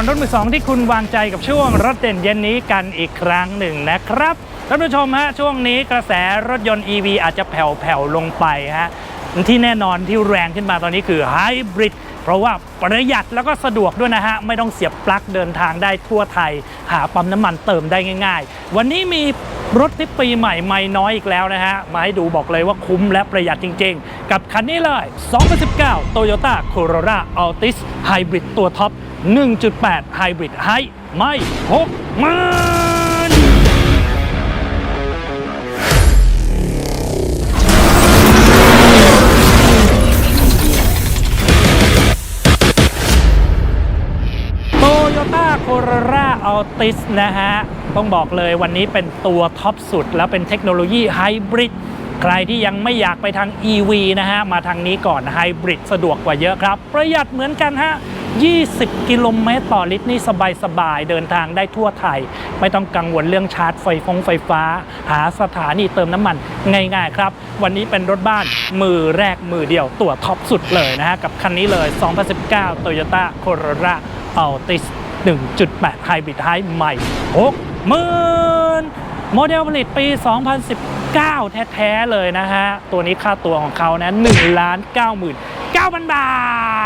รรถมือสองที่คุณวางใจกับช่วงรถเด่นเย็นนี้กันอีกครั้งหนึ่งนะครับท่านผู้ชมฮะช่วงนี้กระแสรถยนต์ EV อาจจะแผ่วๆลงไปฮะที่แน่นอนที่แรงขึ้นมาตอนนี้คือไฮบริดเพราะว่าประหยัดแล้วก็สะดวกด้วยนะฮะ ไม่ต้องเสียบปลั๊กเดินทางได้ทั่วไทย หาปั๊มน้ำมันเติมได้ง่าย ๆ วันนี้มีรถที่ปีใหม่ไม่น้อยอีกแล้วนะฮะ มาให้ดูบอกเลยว่าคุ้มและประหยัดจริง ๆ กับคันนี้เลย 2019 Toyota Corolla Altis Hybrid ตัวท็อป 1.8 Hybrid ไฮไม่6มื่นโตโยต้าโคโรราอัลติสนะฮะ ต้องบอกเลยวันนี้เป็นตัวท็อปสุด แล้วเป็นเทคโนโลยีไฮบริดใครที่ยังไม่อยากไปทาง EV นะฮะ มาทางนี้ก่อนไฮบริดสะดวกกว่าเยอะครับ ประหยัดเหมือนกันฮะ 20 กิโลเมตรต่อลิตรนี่สบายๆ เดินทางได้ทั่วไทย ไม่ต้องกังวลเรื่องชาร์จไฟฟงไฟฟ้า หาสถานีเติมน้ำมันง่ายๆครับ วันนี้เป็นรถบ้านมือแรกมือเดียวตัวท็อปสุดเลยนะฮะ กับคันนี้เลย 2019 Toyota Corolla Altis 1.8 Hybrid High ใหม่6มื่นโมเดลผลิตปี 2019 แท้ ๆ เลยนะฮะ ตัวนี้ค่าตัวของเขานะ1ล้าน99,000 บาท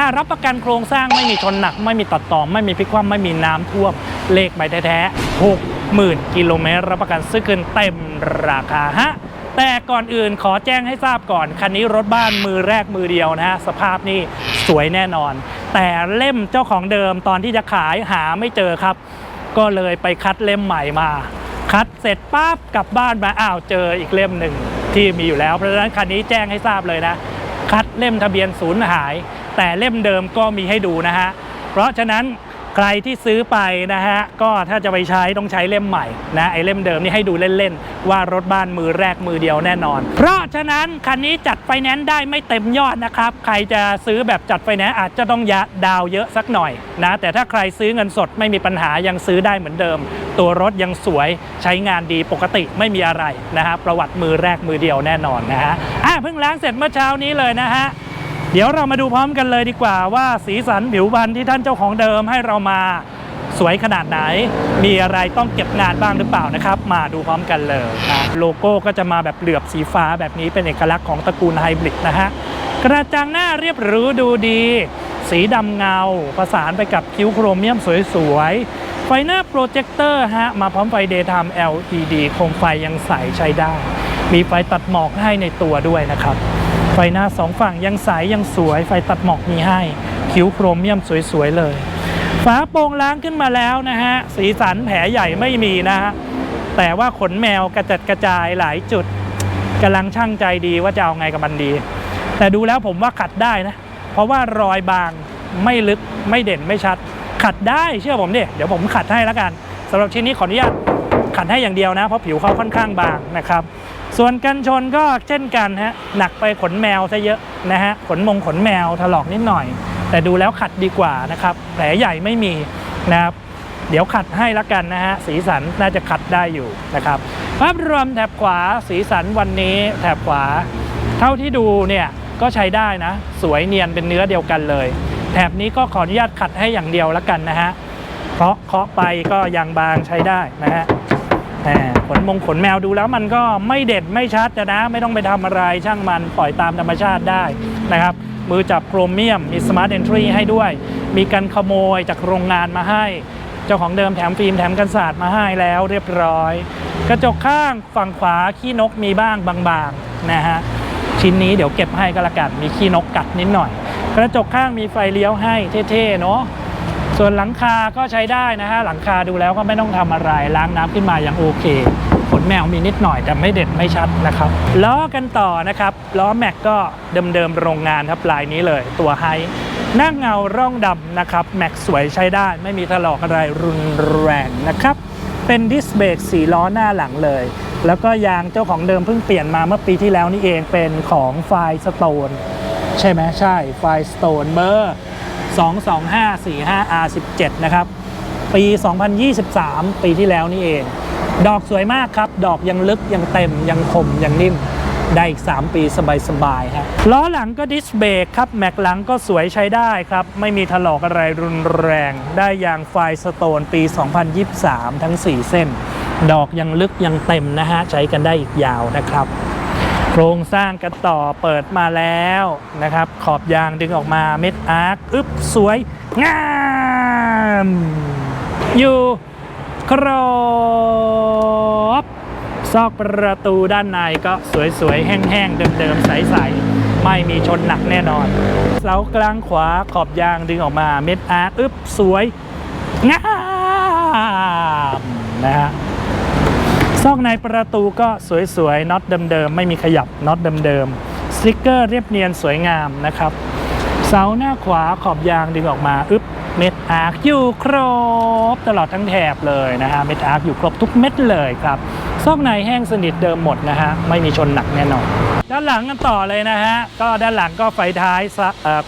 อ่ารับประกันโครงสร้างไม่มีชนหนัก ไม่มีตัดต่อไม่มีพลิกคว่ำไม่มีน้ำท่วมเลขใบแท้ๆ60,000 กิโลเมตรรับประกันซื้อคืนเต็มราคาฮะแต่ก่อนอื่นขอแจ้งให้ทราบก่อน คันนี้รถบ้านมือแรกมือเดียวนะฮะ สภาพนี่สวยแน่นอน แต่เล่มเจ้าของเดิมตอนที่จะขายหาไม่เจอครับ ก็เลยไปคัดเล่มใหม่มา คัดเสร็จปั๊บกลับบ้านมาอ้าวเจออีกเล่มหนึ่งที่มีอยู่แล้ว เพราะฉะนั้นคันนี้แจ้งให้ทราบเลยนะ คัดเล่มทะเบียนศูนย์หาย แต่เล่มเดิมก็มีให้ดูนะฮะ เพราะฉะนั้นใครที่ซื้อไปนะฮะ ก็ถ้าจะไปใช้ต้องใช้เล่มใหม่นะไอเล่มเดิมนี่ให้ดูเล่นๆ ว่ารถบ้านมือแรกมือเดียวแน่นอน เพราะฉะนั้นคันนี้จัดไฟแนนซ์ได้ไม่เต็มยอดนะครับ ใครจะซื้อแบบจัดไฟแนนซ์อาจจะต้องยะดาวเยอะสักหน่อยนะแต่ถ้าใครซื้อเงินสดไม่มีปัญหายังซื้อได้เหมือนเดิม ตัวรถยังสวยใช้งานดีปกติไม่มีอะไรนะฮะประวัติมือแรกมือเดียวแน่นอนนะฮะอะเพิ่งล้างเสร็จเมื่อเช้านี้เลยนะฮะ เดี๋ยวเรามาดูพร้อมกันเลยดีกว่าว่าสีสันผิวพรรณที่ท่านเจ้าของเดิมให้เรามาสวยขนาดไหน มีอะไรต้องเก็บงานบ้างหรือเปล่านะครับ มาดูพร้อมกันเลยนะโลโก้ก็จะมาแบบเหลือบสีฟ้าแบบนี้เป็นเอกลักษณ์ของตระกูลไฮบริดนะฮะกระจังหน้าเรียบหรูดูดี สีดำเงาประสานไปกับคิ้วโครเมียมสวยๆ ไฟหน้าโปรเจคเตอร์ฮะมาพร้อมไฟ Daytime LED โคมไฟยังใสใช้ได้ มีไฟตัดหมอกให้ในตัวด้วยนะครับ ไฟหน้าสองฝั่งยังใสยังสวย ไฟตัดหมอกมีให้ คิ้วโครเมียมสวยๆเลย ฝาโปรงล้างขึ้นมาแล้วนะฮะ สีสันแผลใหญ่ไม่มีนะฮะ แต่ว่าขนแมวกระจัดกระจายหลายจุดกำลังช่างใจดีว่าจะเอาไงกับมันดี แต่ดูแล้วผมว่าขัดได้นะ เพราะว่ารอยบางไม่ลึกไม่เด่นไม่ชัด ขัดได้เชื่อผมดิเดี๋ยวผมขัดให้แล้วกันสำหรับชิ้นนี้ขออนุญาตขัดให้อย่างเดียวนะ เพราะผิวเขาค่อนข้างบางนะครับ ส่วนกันชนก็เช่นกันฮะหนักไปขนแมวซะเยอะนะฮะขนมงขนแมวถลอกนิดหน่อย แต่ดูแล้วขัดดีกว่านะครับแผลใหญ่ไม่มีนะครับเดี๋ยวขัดให้ละกันนะฮะสีสันน่าจะขัดได้อยู่นะครับภาพรวมแถบขวาสีสันวันนี้แถบขวา เท่าที่ดูเนี่ยก็ใช้ได้นะ สวยเนียนเป็นเนื้อเดียวกันเลย แถบนี้ก็ขออนุญาตขัดให้อย่างเดียวละกันนะฮะเพราะเคาะไปก็ยังบางใช้ได้นะฮะ ขนมงขนแมวดูแล้วมันก็ไม่เด็ดไม่ชัดนะ ไม่ต้องไปทำอะไรช่างมันปล่อยตามธรรมชาติได้นะครับ มือจับโครเมียมมีสมาร์ทเอนทรีให้ด้วย มีการขโมยจากโรงงานมาให้ เจ้าของเดิมแถมฟิล์มแถมกันศาสตร์มาให้แล้วเรียบร้อย กระจกข้างฝั่งขวาขี้นกมีบ้างบางๆนะฮะชิ้นนี้เดี๋ยวเก็บให้ก็แล้วกันมีขี้นกกัดนิดหน่อย กระจกข้างมีไฟเลี้ยวให้เท่ๆเนาะ ส่วนหลังคาก็ใช้ได้นะฮะหลังคาดูแล้วก็ไม่ต้องทำอะไรล้างน้ำขึ้นมายังโอเคขนแมวมีนิดหน่อยแต่ไม่เด็ดไม่ชัดนะครับล้อกันต่อนะครับล้อแม็กก็เดิมๆโรงงานครับลายนี้เลยตัวไฮหน้าเงาร่องดำนะครับแม็กสวยใช้ได้ไม่มีถลอกอะไรรุนแรงนะครับเป็นดิสเบรกสีล้อหน้าหลังเลย แล้วก็ยางเจ้าของเดิมเพิ่งเปลี่ยนมาเมื่อปีที่แล้วนี่เองเป็นของไฟสโตนใช่ไหมใช่ไฟสโตนเบอร์ 22545 R17 นะครับ ปี 2023 ปีที่แล้วนี่เอง ดอกสวยมากครับ ดอกยังลึก ยังเต็ม ยังคม ยังนิ่ม ได้อีก 3 ปีสบายๆฮะล้อหลังก็ดิสเบรกครับ แม็กหลังก็สวยใช้ได้ครับ ไม่มีถลอกอะไรรุนแรง ได้ยางไฟสโตนปี 2023 ทั้ง 4 เส้น ดอกยังลึกยังเต็มนะฮะ ใช้กันได้อีกยาวนะครับ รงสร้างกันต่อเปิดมาแล้วนะครับ ขอบยางดึงออกมาเม็ดอาร์คอึ๊บสวย งาม อยู่ครบซอกประตูด้านในก็สวยๆ แห้งๆ เดิมๆ ใสๆ ไม่มีชนหนักแน่นอน เสากลางขวาขอบยางดึงออกมาเม็ดอาร์คอึ๊บสวย งามนะฮะ ซอกในประตูก็สวยๆน็อตเดิมๆไม่มีขยับน็อตเดิมๆสติกเกอร์เรียบเนียนสวยงามนะครับเสาหน้าขวาขอบยางดึงออกมาอึ๊บเม็ดอาร์คอยู่ครบ ตลอดทั้งแถบเลยนะฮะเม็ดอาร์คอยู่ครบทุกเม็ดเลยครับซอกในแห้งสนิทเดิมหมดนะฮะไม่มีชนหนักแน่นอน ด้านหลังกันต่อเลยนะฮะก็ด้านหลังก็ไฟท้าย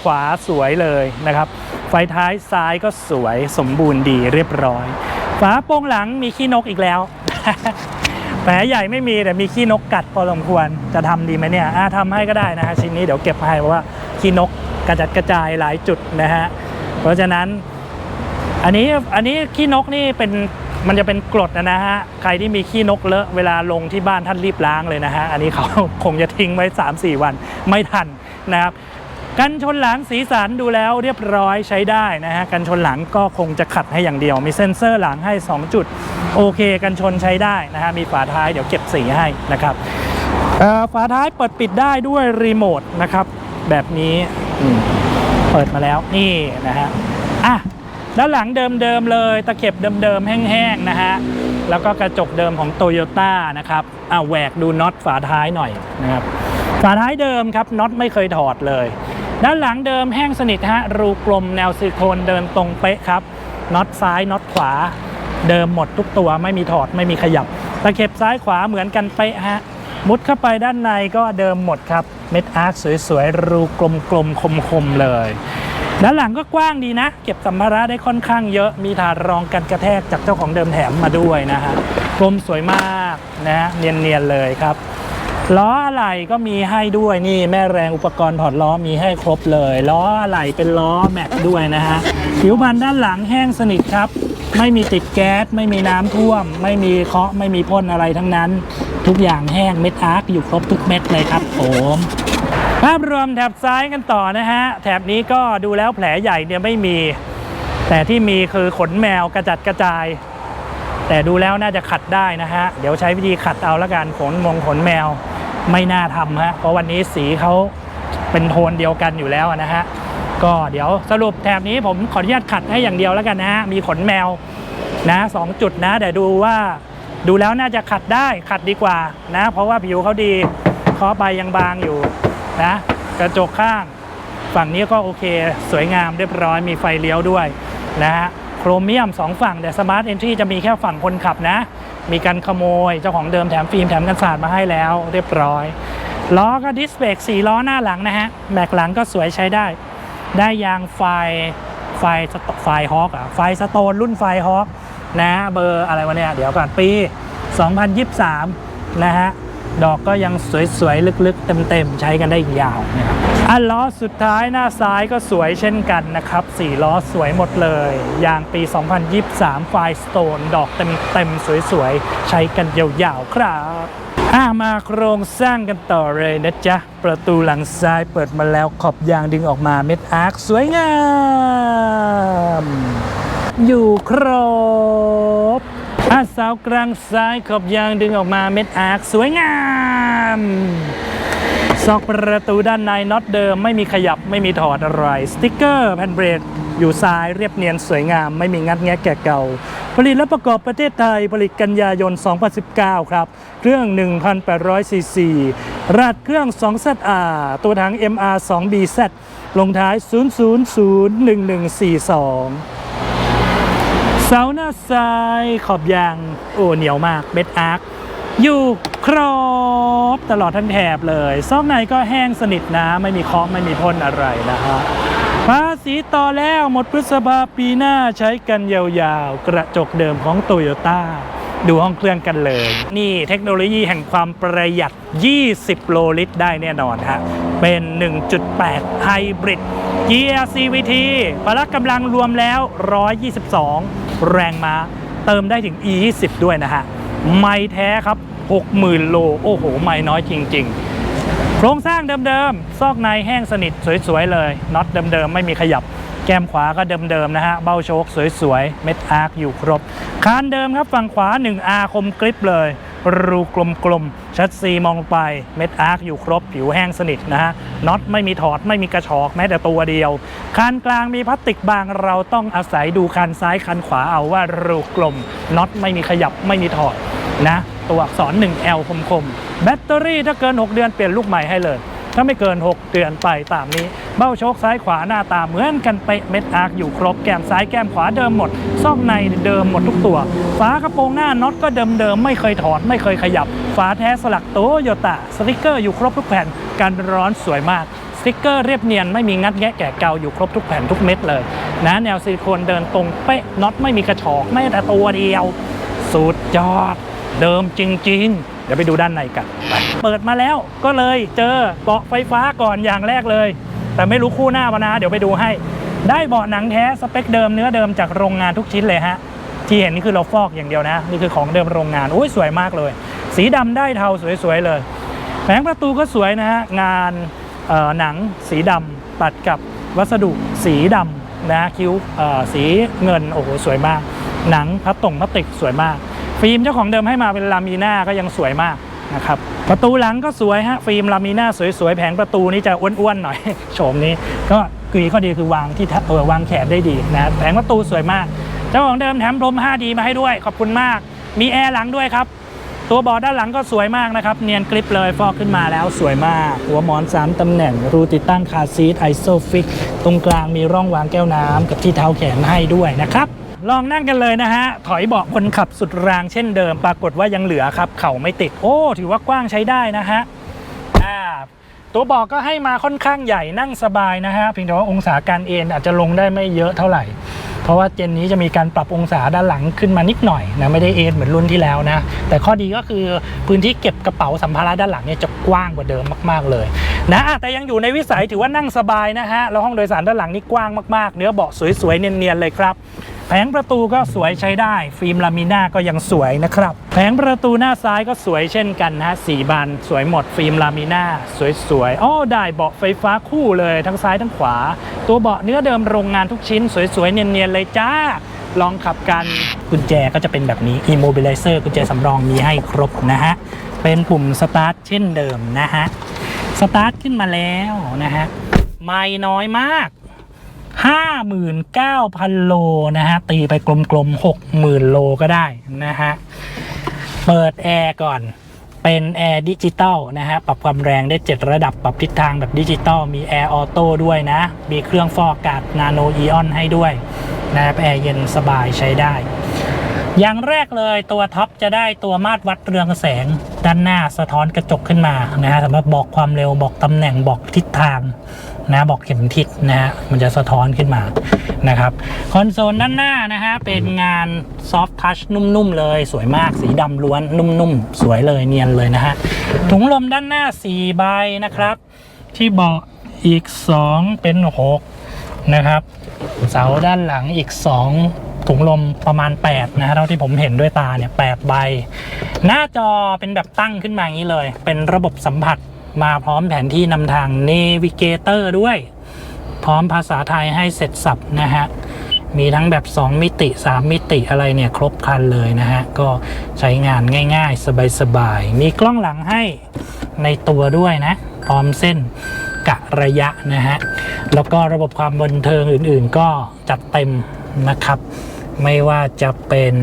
ขวาสวยเลยนะครับไฟท้ายซ้ายก็สวยสมบูรณ์ดีเรียบร้อย ฝาโปร่งหลังมีขี้นกอีกแล้ว แผลใหญ่ไม่มีแต่มีขี้นกกัดพอสมควรจะทำดีไหมเนี่ยอะทำให้ก็ได้นะฮะชิ้นนี้เดี๋ยวเก็บให้เพราะว่าขี้นกกระจัดกระจายหลายจุดนะฮะเพราะฉะนั้น อันนี้อันนี้ขี้นกนี่เป็นมันจะเป็นกรดนะฮะใครที่มีขี้นกเลอะเวลาลงที่บ้านท่านรีบล้างเลยนะฮะอันนี้เขาคงจะทิ้งไว้ 3-4 วันไม่ทันนะครับกันชนหลังสีสันดูแล้วเรียบร้อยใช้ได้นะฮะกันชนหลังก็คงจะขัดให้อย่างเดียว มีเซ็นเซอร์หลังให้ 2 จุด โอเคกันชนใช้ได้นะฮะมีฝาท้ายเดี๋ยวเก็บสีให้นะครับฝาท้ายเปิดปิดได้ด้วยรีโมทนะครับแบบนี้เปิดมาแล้วนี่นะฮะอะด้านหลังเดิมๆเลยตะเข็บเดิมๆแห้งๆนะฮะแล้วก็กระจกเดิมของโตโยต้านะครับอะแหวกดูน็อตฝาท้ายหน่อยนะครับฝาท้ายเดิมครับน็อตไม่เคยถอดเลย ด้านหลังเดิมแห้งสนิทฮะรูกลมแนวซิลิโคนเดินตรงเป๊ะครับน็อตซ้ายน็อตขวา เดิมหมดทุกตัวไม่มีถอดไม่มีขยับตะเข็บซ้ายขวาเหมือนกันเป๊ะฮะมุดเข้าไปด้านในก็เดิมหมดครับ เม็ดอาร์คสวยๆ รูกลมๆ คมๆ เลย ด้านหลังก็กว้างดีนะ เก็บสัมภาระได้ค่อนข้างเยอะ มีถาดรองกันกระแทกจากเจ้าของเดิมแถมมาด้วยนะฮะกลมสวยมากนะฮะเนียนๆ เลยครับล้ออะไหล่ก็มีให้ด้วยนี่แม่แรงอุปกรณ์ถอดล้อมีให้ครบเลย ล้ออะไหล่เป็นล้อแม็กด้วยนะฮะผิวพันด้านหลังแห้งสนิทครับ ไม่มีติดแก๊ส ไม่มีน้ำท่วม ไม่มีเคาะไม่มีพ่นอะไรทั้งนั้น ทุกอย่างแห้งเม็ดอาร์คอยู่ครบทุกเม็ดเลยครับผมภาพรวมแถบซ้ายกันต่อนะฮะ แถบนี้ก็ดูแล้วแผลใหญ่เนี่ยไม่มี แต่ที่มีคือขนแมวกระจัดกระจาย แต่ดูแล้วน่าจะขัดได้นะฮะ เดี๋ยวใช้วิธีขัดเอาละกันขนมงขนแมวไม่น่าทำฮะ เพราะวันนี้สีเขาเป็นโทนเดียวกันอยู่แล้วนะฮะ ก็เดี๋ยวสรุปแถบนี้ผมขออนุญาตขัดให้อย่างเดียวแล้วกันนะฮะมีขนแมวนะสองจุดนะแต่ดูว่าดูแล้วน่าจะขัดได้ขัดดีกว่านะ เพราะว่าผิวเขาดีเคาะไปยังบางอยู่นะกระจกข้างฝั่งนี้ก็โอเค สวยงามเรียบร้อยมีไฟเลี้ยวด้วยนะฮะโครเมียม 2 ฝั่งแต่สมาร์ทเอนทรีจะมีแค่ฝั่งคนขับนะ มีการขโมยเจ้าของเดิมแถมฟิล์มแถมกันสาดมาให้แล้ว เรียบร้อยล้อก็ดิสเบรก4ล้อหน้าหลังนะฮะแม็กหลังก็สวยใช้ได้ ได้ยางไฟไฟสโตไฟฮอคอะไฟสโตนรุ่นไฟฮอคนะเบอร์อะไรวะเนี่ย เดี๋ยวก่อนปี 2023 นะฮะ ดอกก็ยังสวยๆ ลึกๆ เต็มๆ ใช้กันได้อีกยาวนะครับอันล้อสุดท้ายหน้าซ้ายก็สวยเช่นกันนะครับ4ล้อสวยหมดเลยยางปี 2023ไฟสโตนดอกเต็มๆ สวยๆ ใช้กันยาวๆ ครับอ่ามาโครงสร้างกันต่อเลยนะจ๊ะ ประตูหลังซ้ายเปิดมาแล้วขอบยางดึงออกมาเม็ดอาร์คสวยงาม อยู่ครบ อาเสากลางซ้ายขอบยางดึงออกมาเม็ดอาร์คสวยงามซอกประตูด้านในน็อตเดิมไม่มีขยับไม่มีถอดอะไร สติกเกอร์แผ่นเบรกอยู่ซ้ายเรียบเนียนสวยงาม ไม่มีงัดแงะแก่เก่า ผลิตและประกอบประเทศไทยผลิตกันยายน 2019 ครับ เครื่อง 1,800 ซีซีราดเครื่อง 2ZR ตัวถัง MR 2BZ ลงท้าย 0001142 เสาหน้าซ้ายขอบยาง โอ้เหนียวมากเบ็ดอาร์คอยู่ครบตลอดทั้งแถบเลย ซอกในก็แห้งสนิทนะ ไม่มีเคาะไม่มีพ่นอะไรนะฮะภาษีต่อแล้วหมดพฤษภาปีหน้าใช้กันยาวๆ กระจกเดิมของโตโยต้าดูห้องเครื่องกันเลย นี่เทคโนโลยีแห่งความประหยัด 20 โลลิตรได้แน่นอนฮะ เป็น 1.8 ไฮบริดเกียร์ CVT พละกำลังรวมแล้ว 122 แรงม้า เติมได้ถึง E20 ด้วยนะฮะ ไม่แท้ครับ 60,000 โล โอ้โห ไม่น้อยจริง ๆ โครงสร้างเดิมๆ ซอกในแห้งสนิทสวยๆ เลย น็อตเดิมๆ ไม่มีขยับ แก้มขวาก็เดิมๆ นะฮะ เบ้าโชคสวยๆ เม็ดอาร์คอยู่ครบ คานเดิมครับ ฝั่งขวา 1R คมกริปเลย รูกลมๆ ชัดซีมองไป เม็ดอาร์คอยู่ครบ ผิวแห้งสนิทนะฮะ น็อตไม่มีถอดไม่มีกระชอกแม้แต่ตัวเดียวคานกลางมีพลาสติกบางเราต้องอาศัยดูคันซ้ายคันขวาเอาว่ารูกลม น็อตไม่มีขยับไม่มีถอดนะ ตัวอักษร 1L คมๆ แบตเตอรี่ถ้าเกิน 6 เดือนเปลี่ยนลูกใหม่ให้เลย ถ้าไม่เกิน 6 เดือนไปตามนี้ เบ้าโชคซ้ายขวาหน้าตาเหมือนกันเป๊ะเม็ดอาร์คอยู่ครบแก้มซ้ายแก้มขวาเดิมหมด ซอกในเดิมหมดทุกตัว ฝากระโปรงหน้าน็อตก็เดิมเดิมไม่เคยถอดไม่เคยขยับ ฝาแท้สลักโตโยต้าสติกเกอร์อยู่ครบทุกแผ่นการร้อนสวยมากสติกเกอร์เรียบเนียนไม่มีงัดแงะแกะเกาอยู่ครบทุกแผ่นทุกเม็ดเลยนะแนวซิลิโคนเดินตรงเป๊ะน็อตไม่มีกระชอกแม้แต่ตัวเดียว สุดยอด เดิมจริง ๆ ดี๋ยวไปดูด้านในกันไปเปิดมาแล้วก็เลยเจอเบาะไฟฟ้าก่อนอย่างแรกเลย แต่ไม่รู้คู่หน้ามานะ เดี๋ยวไปดูให้ ได้เบาะหนังแท้สเปคเดิมเนื้อเดิมจากโรงงานทุกชิ้นเลยฮะที่เห็นนี่คือเราฟอกอย่างเดียวนะ นี่คือของเดิมโรงงานโอ้ยสวยมากเลย สีดำได้เทาสวยๆเลยแผงประตูก็สวยนะฮะงานเอ่อหนังสีดำตัดกับวัสดุสีดำนะคิ้วเอ่อสีเงินโอ้โหสวยมาก หนังพลาสตงพลาสติกสวยมาก ฟิล์มเจ้าของเดิมให้มาเป็นลามีน่าก็ยังสวยมากนะครับประตูหลังก็สวยฮะฟิล์มลามีน่าสวยๆแผงประตูนี่จะอ้วนๆหน่อยโฉมนี้ ก็คือข้อดีคือวางที่เออวางแขนได้ดีนะแผงประตูสวยมาก เจ้าของเดิมแถมพรม 5D มาให้ด้วยขอบคุณมาก มีแอร์หลังด้วยครับตัวเบาะด้านหลังก็สวยมากนะครับ เนียนกริปเลยฟอกขึ้นมาแล้วสวยมาก หัวหมอน 3 ตำแหน่ง รูติดตั้งคาซีทไอโซฟิกตรงกลางมีร่องวางแก้วน้ำกับที่เท้าแขนให้ด้วยนะครับ ลองนั่งกันเลยนะฮะ ถอยเบาะคนขับสุดรางเช่นเดิม ปรากฏว่ายังเหลือครับ เข่าไม่ติด โอ้ ถือว่ากว้างใช้ได้นะฮะอ่าตัวเบอกก็ให้มาค่อนข้างใหญ่นั่งสบายนะฮะเพียงแต่ว่าองศาการเอนอาจจะลงได้ไม่เยอะเท่าไหร่ เพราะว่าเจนนี้จะมีการปรับองศาด้านหลังขึ้นมานิดหน่อยนะไม่ได้เอนเหมือนรุ่นที่แล้วนะ แต่ข้อดีก็คือพื้นที่เก็บกระเป๋าสัมภาระด้านหลังเนี่ยจะกว้างกว่าเดิมมากๆเลยนะแต่ยังอยู่ในวิสัยถือว่านั่งสบายนะฮะแล้วห้องโดยสารด้านหลังนี่กว้างมากๆ เนื้อเบาะสวยๆเนียนๆเลยครับ ผงประตูก็สวยใช้ได้ ฟิล์มลามิน่าก็ยังสวยนะครับแผงประตูหน้าซ้ายก็สวยเช่นกันนะสีบานสวยหมดฟิล์มลามิน่าสวยๆอ้อได้เบาะไฟฟ้าคู่เลยทั้งซ้ายทั้งขวา ตัวเบาะเนื้อเดิมโรงงานทุกชิ้น สวยๆเนียนๆเลยจ้าลองขับกันกุญแจก็จะเป็นแบบนี้ immobilizer กุญแจสำรองมีให้ครบนะฮะ เป็นปุ่มสตาร์ทเช่นเดิมนะฮะ สตาร์ทขึ้นมาแล้วนะฮะ ไม่น้อยมาก 59,000 โลนะฮะ ตีไปกลมๆ 60,000 โลก็ได้นะฮะ เปิดแอร์ก่อนเป็นแอร์ดิจิตอลนะฮะ ปรับความแรงได้ 7 ระดับปรับทิศทางแบบดิจิตอลมีแอร์ออโต้ด้วยนะ มีเครื่องฟอกอากาศนาโนอีออนให้ด้วยนะแอร์เย็นสบายใช้ได้ อย่างแรกเลยตัวท็อปจะได้ตัวมาตรวัดเรืองแสง ด้านหน้าสะท้อนกระจกขึ้นมานะฮะสำหรับบอกความเร็วบอกตำแหน่งบอกทิศทางนะบอกเข็มทิศนะฮะมันจะสะท้อนขึ้นมานะครับคอนโซลด้านหน้านะฮะเป็นงานซอฟ t ์ทัชนุ่มๆเลยสวยมากสีดำล้วนนุ่มๆ สวยเลยเนียนเลยนะฮะถุงลมด้านหน้า 4 ใบนะครับ ที่เบาะอีก 2 เป็น 6 นะครับ เสาด้านหลังอีก 2 ถุงลมประมาณ 8 นะฮะเท่าที่ผมเห็นด้วยตาเนี่ย8ใบ หน้าจอเป็นแบบตั้งขึ้นมาอย่างนี้เลย เป็นระบบสัมผัสมาพร้อมแผนที่นำทาง Navigator ด้วย พร้อมภาษาไทยให้เสร็จสับนะฮะ มีทั้งแบบ 2 มิติ 3 มิติอะไรเนี่ย ครบครันเลยนะฮะ ก็ใช้งานง่ายๆ สบายๆ มีกล้องหลังให้ในตัวด้วยนะ พร้อมเส้นกะระยะนะฮะ แล้วก็ระบบความบันเทิงอื่นๆก็จัดเต็มนะครับ ไม่ว่าจะเป็น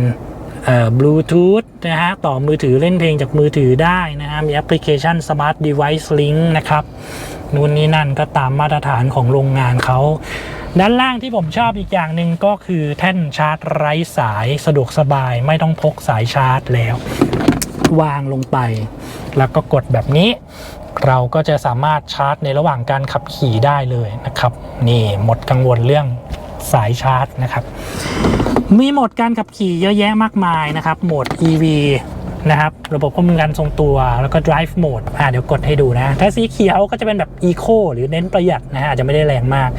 บลูทูธนะฮะต่อมือถือเล่นเพลงจากมือถือได้นะฮะมีแอปพลิเคชัน Smart Device Link นะครับนู่นนี่นั่นก็ตามมาตรฐานของโรงงานเขา ด้านล่างที่ผมชอบอีกอย่างหนึ่งก็คือแท่นชาร์จไร้สายสะดวกสบายไม่ต้องพกสายชาร์จแล้ว วางลงไป แล้วก็กดแบบนี้ เราก็จะสามารถชาร์จในระหว่างการขับขี่ได้เลยนะครับ นี่หมดกังวลเรื่อง สายชาร์จนะครับ มีโหมดการขับขี่เยอะแยะมากมายนะครับ โหมด EV นะครับ ระบบควบคุมการทรงตัวแล้วก็ drive mode อ่าเดี๋ยวกดให้ดูนะ ถ้าสีเขียวก็จะเป็นแบบ eco หรือเน้นประหยัดนะฮะอาจจะไม่ได้แรงมาก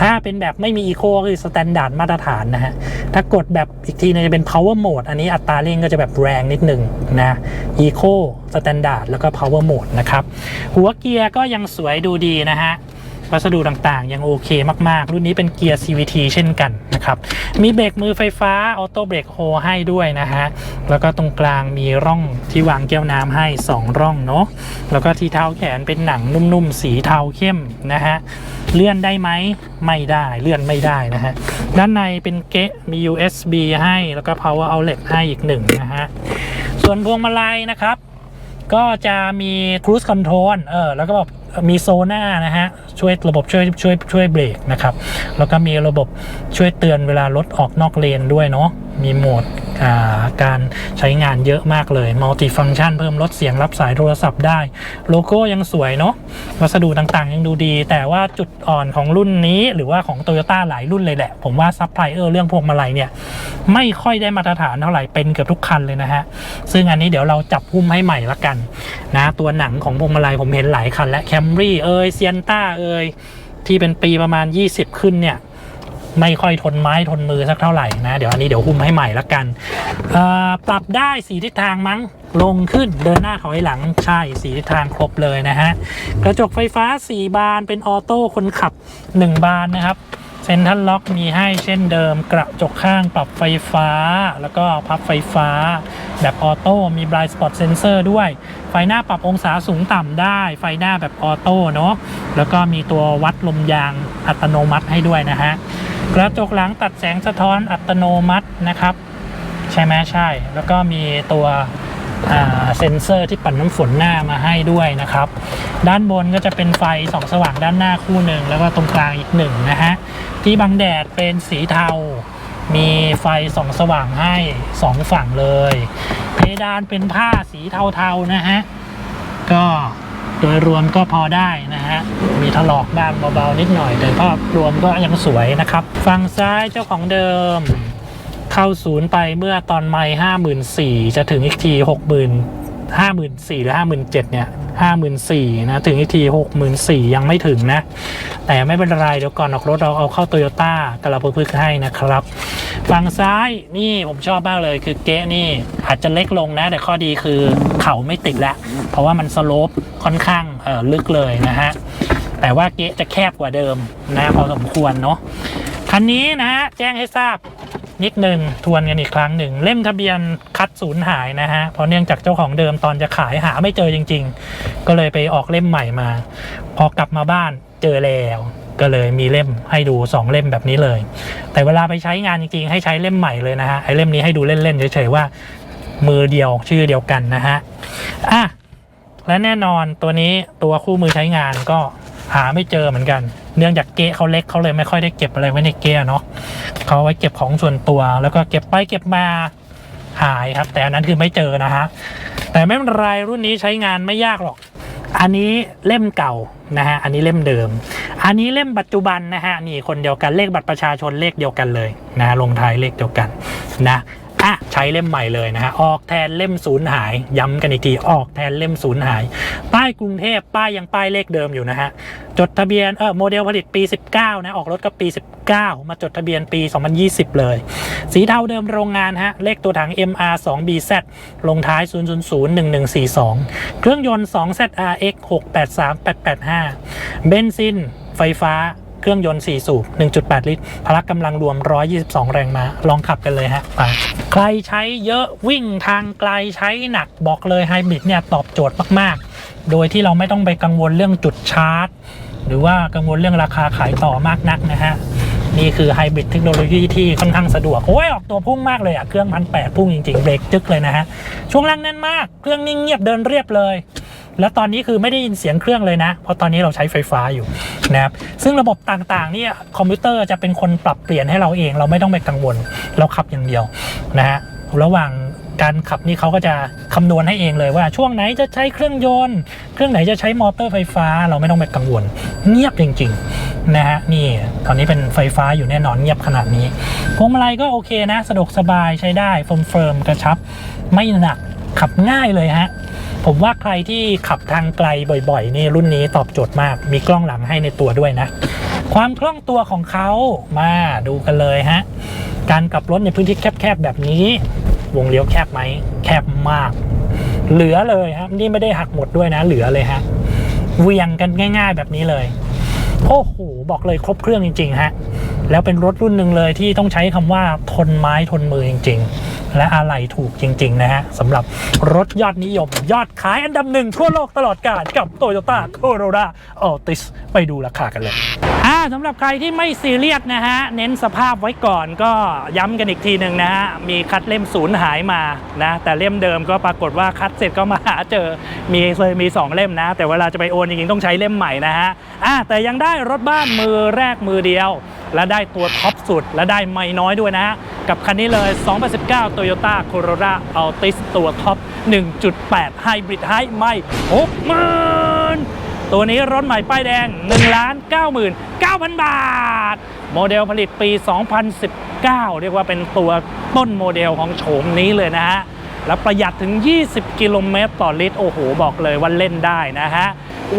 ถ้าเป็นแบบไม่มี eco ก็คือ standard มาตรฐานนะฮะ ถ้ากดแบบอีกทีนึงจะเป็น power mode อันนี้อัตราเร่งก็จะแบบแรงนิดนึงนะ eco standard แล้วก็ power mode นะครับ หัวเกียร์ก็ยังสวยดูดีนะฮะ วัสดุต่างๆ ยังโอเคมากๆ รุ่นนี้เป็นเกียร์ CVT เช่นกันนะครับ มีเบรกมือไฟฟ้าออโต้เบรกโฮให้ด้วยนะฮะ แล้วก็ตรงกลางมีร่องที่วางแก้วน้ำให้ 2 ร่องเนาะ แล้วก็ที่เท้าแขนเป็นหนังนุ่มๆ สีเทาเข้มนะฮะ เลื่อนได้ไหม ไม่ได้ เลื่อนไม่ได้นะฮะ ด้านในเป็นเกะ มี USB ให้ แล้วก็ power outlet ให้อีกหนึ่งนะฮะ ส่วนพวงมาลัยนะครับ ก็จะมี cruise control เออ แล้วก็แบบ มีโซน่านะฮะช่วยระบบช่วยช่วยช่วยเบรกนะครับแล้วก็มีระบบช่วยเตือนเวลารถออกนอกเลนด้วยเนาะ มีโหมดาการใช้งานเยอะมากเลยมัลติฟัง c t ชันเพิ่มลดเสียงรับสายโทรศัพท์ได้ โลโก้ยังสวยเนาะวัสดุต่างๆยังดูดี แต่ว่าจุดอ่อนของรุ่นนี้ หรือว่าของ t o y ยต้หลายรุ่นเลยแหละ ผมว่าซัพพลายเออร์เรื่องพวงมาลัยเนี่ย ไม่ค่อยได้มาตรฐานเท่าไหร่ เป็นเกือบทุกคันเลยนะฮะ ซึ่งอันนี้เดี๋ยวเราจับหุ้มให้ใหม่ละกันนะตัวหนังของพวงมาลัยผมเห็นหลายคันและแคมรี่เอยเซียนต้าเอยที่เป็นปีประมาณ 20 ขึ้นเนี่ย ไม่ค่อยทนไม้ทนมือสักเท่าไหร่นะ เดี๋ยวอันนี้เดี๋ยวหุ้มให้ใหม่ละกันปรับได้สีทิศทางมั้งลงขึ้นเดินหน้าถอยหลังใช่สีทิศทางครบเลยนะฮะกระจกไฟฟ้า 4 บานเป็นออโต้คนขับ 1 บานนะครับ เซนทัลล็อกมีให้เช่นเดิมกระจกข้างปรับไฟฟ้า แล้วก็พับไฟฟ้า แบบออโต้มี blind spot sensor ด้วย ไฟหน้าปรับองศาสูงต่ำได้ ไฟหน้าแบบออโต้เนาะแล้วก็มีตัววัดลมยางอัตโนมัติให้ด้วยนะฮะกระจกหลังตัดแสงสะท้อนอัตโนมัตินะครับ ใช่ไหมใช่ แล้วก็มีตัว เซ็นเซอร์ที่ปัดน้ำฝนหน้ามาให้ด้วยนะครับ ด้านบนก็จะเป็นไฟสองสว่างด้านหน้าคู่หนึ่งแล้วก็ตรงกลางอีกหนึ่งนะฮะที่บังแดดเป็นสีเทา มีไฟสองสว่างให้สองฝั่งเลย เพดานเป็นผ้าสีเทาๆนะฮะก็โดยรวมก็พอได้นะฮะ มีถลอกบ้างเบาๆนิดหน่อย แต่ภาพรวมก็ยังสวยนะครับ ฝั่งซ้ายเจ้าของเดิม เข้าศูนย์ไปเมื่อตอนไม่ห้าหมื่นสี่จะถึงอีกทีหกหมื่นห้าหมื่นสี่หรือห้าหมื่นเจ็ดเนี่ยห้าหมื่นสี่นะถึงอีกทีหกหมื่นสี่ยังไม่ถึงนะ แต่ไม่เป็นไรเดี๋ยวก่อนออกรถเราเอาเข้าโตโยต้ากระพึกให้นะครับ ฝั่งซ้ายนี่ผมชอบมากเลยคือเก๊นี่อาจจะเล็กลงนะ แต่ข้อดีคือเข่าไม่ติดแล้ว เพราะว่ามันสโลปค่อนข้างเออลึกเลยนะฮะแต่ว่าเก๊จะแคบกว่าเดิมนะพอสมควรเนาะคันนี้นะฮะแจ้งให้ทราบ นิดหนึ่งทวนกันอีกครั้งหนึ่ง เล่มทะเบียนคัดศูนย์หายนะฮะ เพราะเนื่องจากเจ้าของเดิมตอนจะขายหาไม่เจอจริง ๆ ก็เลยไปออกเล่มใหม่มา พอกลับมาบ้านเจอแล้วก็เลยมีเล่มให้ดู 2 เล่มแบบนี้เลย แต่เวลาไปใช้งานจริงๆ ให้ใช้เล่มใหม่เลยนะฮะไอเล่มนี้ให้ดูเล่นๆเฉยๆว่า มือเดียวชื่อเดียวกันนะฮะอะและแน่นอนตัวนี้ตัวคู่มือใช้งานก็หาไม่เจอเหมือนกัน เนื่องจากเกะเขาเล็กเขาเลยไม่ค่อยได้เก็บอะไรไว้ในเกะเนาะเขาไว้เก็บของส่วนตัว แล้วก็เก็บไปเก็บมาหายครับ แต่อันนั้นคือไม่เจอนะฮะแต่ไม่เป็นไรรุ่นนี้ใช้งานไม่ยากหรอก อันนี้เล่มเก่านะฮะอันนี้เล่มเดิม อันนี้เล่มปัจจุบันนะฮะนี่คนเดียวกันเลขบัตรประชาชนเลขเดียวกันเลยนะลงท้ายเลขเดียวกันนะ อะใช้เล่มใหม่เลยนะฮะออกแทนเล่มศูนย์หาย ย้ำกันอีกทีออกแทนเล่มศูนย์หาย ป้ายกรุงเทพป้ายยังป้ายเลขเดิมอยู่นะฮะจดทะเบียนเออโมเดลผลิตปี 19นะออกรถก็ปี 19 มาจดทะเบียนปี 2020 เลย สีเทาเดิมโรงงานฮะเลขตัวถัง MR 2 BZ ลงท้าย 0001142 เครื่องยนต์ 2ZRX 683885 เบนซินไฟฟ้า เครื่องยนต์ 4 สูบ 1.8 ลิตร พละกำลังรวม 122 แรงม้า ลองขับกันเลยฮะไปใครใช้เยอะวิ่งทางไกลใช้หนักบอกเลยไฮบริดเนี่ยตอบโจทย์มาก ๆ โดยที่เราไม่ต้องไปกังวลเรื่องจุดชาร์จ หรือว่ากังวลเรื่องราคาขายต่อมากนักนะฮะนี่คือไฮบริดเทคโนโลยีที่ค่อนข้างสะดวก โอ้ย ออกตัวพุ่งมากเลยอะเครื่องพันแปดพุ่งจริงๆ เบรกจึกเลยนะฮะ ช่วงล่างแน่นมาก เครื่องนิ่งเงียบเดินเรียบเลย แล้วตอนนี้คือไม่ได้ยินเสียงเครื่องเลยนะ เพราะตอนนี้เราใช้ไฟฟ้าอยู่นะครับซึ่งระบบต่างๆเนี่ยคอมพิวเตอร์จะเป็นคนปรับเปลี่ยนให้เราเอง เราไม่ต้องไปกังวล เราขับอย่างเดียวนะฮะระหว่างการขับนี่เขาก็จะคำนวณให้เองเลยว่าช่วงไหนจะใช้เครื่องยนต์ เครื่องไหนจะใช้มอเตอร์ไฟฟ้า เราไม่ต้องไปกังวล เงียบจริงๆนะฮะนี่ตอนนี้เป็นไฟฟ้าอยู่แน่นอนเงียบขนาดนี้พวงมาลัยก็โอเคนะ สะดวกสบายใช้ได้เฟิร์มเฟิร์มกระชับ ไม่หนักขับง่ายเลยฮะ ผมว่าใครที่ขับทางไกลบ่อยๆ นี่รุ่นนี้ตอบโจทย์มาก มีกล้องหลังให้ในตัวด้วยนะ ความคล่องตัวของเขามาดูกันเลยฮะ การกลับรถในพื้นที่แคบๆแบบนี้ วงเลี้ยวแคบไหม แคบมาก เหลือเลยครับ นี่ไม่ได้หักหมดด้วยนะ เหลือเลยฮะเวียงกันง่าย ๆ แบบนี้เลยโอ้โหบอกเลยครบเครื่องจริง ๆ ฮะ แล้วเป็นรถรุ่นหนึ่งเลยที่ต้องใช้คำว่าทนไม้ทนมือจริง ๆ และอะไหล่ถูกจริง ๆ นะฮะสำหรับรถยอดนิยม ยอดขายอันดับหนึ่งทั่วโลกตลอดกาลกับ Toyota Corolla Altis ไปดูราคากันเลยอ่าสำหรับใครที่ไม่ซีเรียสนะฮะ เน้นสภาพไว้ก่อนก็ย้ำกันอีกทีหนึ่งนะฮะ มีคัดเล่มศูนย์หายมานะ แต่เล่มเดิมก็ปรากฏว่าคัดเสร็จก็มาหาเจอมีเลยมี2เล่มนะ แต่เวลาจะไปโอนจริงๆต้องใช้เล่มใหม่นะฮะอ่าแต่ยังได้รถบ้านมือแรกมือเดียว และได้ตัวท็อปสุดและได้ไม่น้อยด้วยนะฮะ กับคันนี้เลย 2019 Toyota Corolla Altis ตัวท็อป 1.8 Hybrid High ไม่60,000ตัวนี้รถใหม่ป้ายแดง 1 9 9 0 0 0 บาท โมเดลผลิตปี 2019 เรียกว่าเป็นตัวต้นโมเดลของโฉมนี้เลยนะฮะ แล้วประหยัดถึง 20 กิโลเมตรต่อลิตร โอ้โห บอกเลยว่าเล่นได้นะฮะ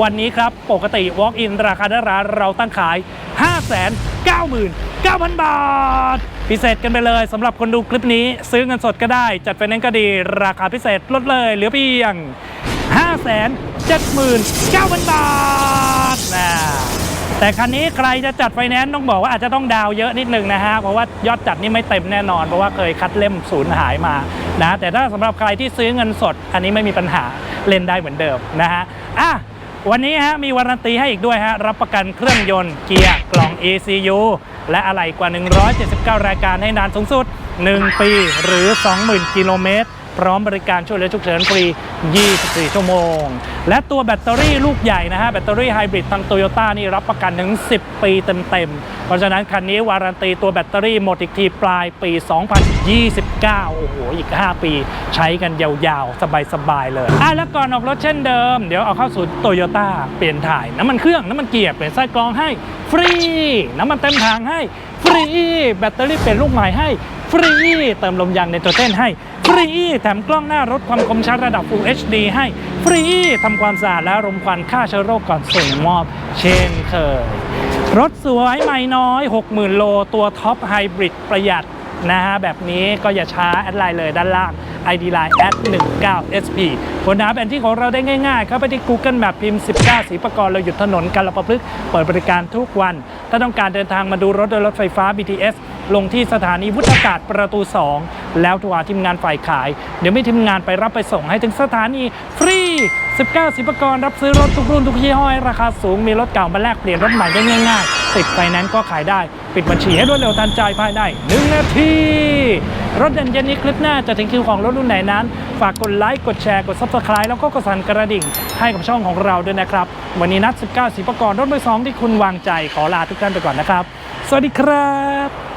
วันนี้ครับปกติ Walk-in ราคาหน้าร้านเราตั้งขาย 599,000 บาท พิเศษกันไปเลยสำหรับคนดูคลิปนี้ ซื้อเงินสดก็ได้ จัดไฟแนนซ์ก็ดี ราคาพิเศษลดเลยเหลือเพียง 579,000 บาทนะแต่คันนี้ใครจะจัดไฟแนนซ์ต้องบอกว่าอาจจะต้องดาวเยอะนิดนึงนะฮะ เพราะว่ายอดจัดนี่ไม่เต็มแน่นอน เพราะว่าเคยคัดเล่มศูนย์หายมา นะแต่ถ้าสำหรับใครที่ซื้อเงินสด อันนี้ไม่มีปัญหาเล่นได้เหมือนเดิมนะฮะอะวันนี้ฮะมีวารันตีให้อีกด้วยฮะรับประกันเครื่องยนต์เกียร์กล่อง ECU และอะไหล่กว่า 179 รายการให้นานสูงสุด 1 ปีหรือ 20,000 กิโลเมตร พร้อมบริการช่วยเหลือฉุกเฉินฟรี 24 ชั่วโมง และตัวแบตเตอรี่ลูกใหญ่นะฮะ แบตเตอรี่ไฮบริดทางโตโยต้านี่รับประกันถึง 10 ปีเต็มๆ เพราะฉะนั้นคันนี้วารันตีตัวแบตเตอรี่หมดอีกทีปลายปี 2029 โอ้โห อีก 5 ปี ใช้กันยาวๆ สบายๆ เลยอะแล้วก่อนออกรถเช่นเดิม เดี๋ยวเอาเข้าสู่โตโยต้าเปลี่ยนถ่ายน้ำมันเครื่องน้ำมันเกียร์เปลี่ยนไส้กรองให้ฟรี น้ำมันเต็มถังให้ฟรี แบตเตอรี่เปลี่ยนลูกใหม่ให้ฟรี เติมลมยางในตัวเต้นให้ ฟรี แถมกล้องหน้ารถความคมชัดระดับ Full HD ให้ฟรีทำความสะอาดและรมควันฆ่าเชื้อโรคก่อนส่งมอบ เช่นเคย รถสวยไม่น้อย 60,000 โล ตัวท็อปไฮบริดประหยัดนะฮะแบบนี้ก็อย่าช้า แอดไลน์เลยด้านล่าง ID Line แอด19 SP ค้นหาแผนที่ของเราได้ง่ายๆ เข้าไปที่ Google Map พิมพ์ 19 สีประกรเราหยุดถนนกาลปะพฤกษ์เปิดบริการทุกวัน ถ้าต้องการเดินทางมาดูรถโดยรถไฟฟ้า BTS ลงที่สถานีวุฒากาศประตู 2 แล้วโทรหาทีมงานฝ่ายขาย เดี๋ยวมีทีมงานไปรับไปส่งให้ถึงสถานีฟรี 19 สิบประกรรับซื้อรถทุกรุ่นทุกยี่ห้อราคาสูงมีรถเก่ามาแลกเปลี่ยนรถใหม่ได้ง่ายๆ ติดไฟแนนซ์ก็ขายได้ ปิดบัญชีให้รวดเร็วทันใจภายใน1นาที รถเด่นเย็นนี้คลิปหน้าจะถึงคิวของรถรุ่นไหนนั้น ฝากกดไลค์กดแชร์กด Subscribe แล้วก็กดสั่นกระดิ่ง ให้กับช่องของเราด้วยนะครับ วันนี้นัด 19 สิบประกรรถมือสองที่คุณวางใจขอลาทุกท่านไปก่อนนะครับ สวัสดีครับ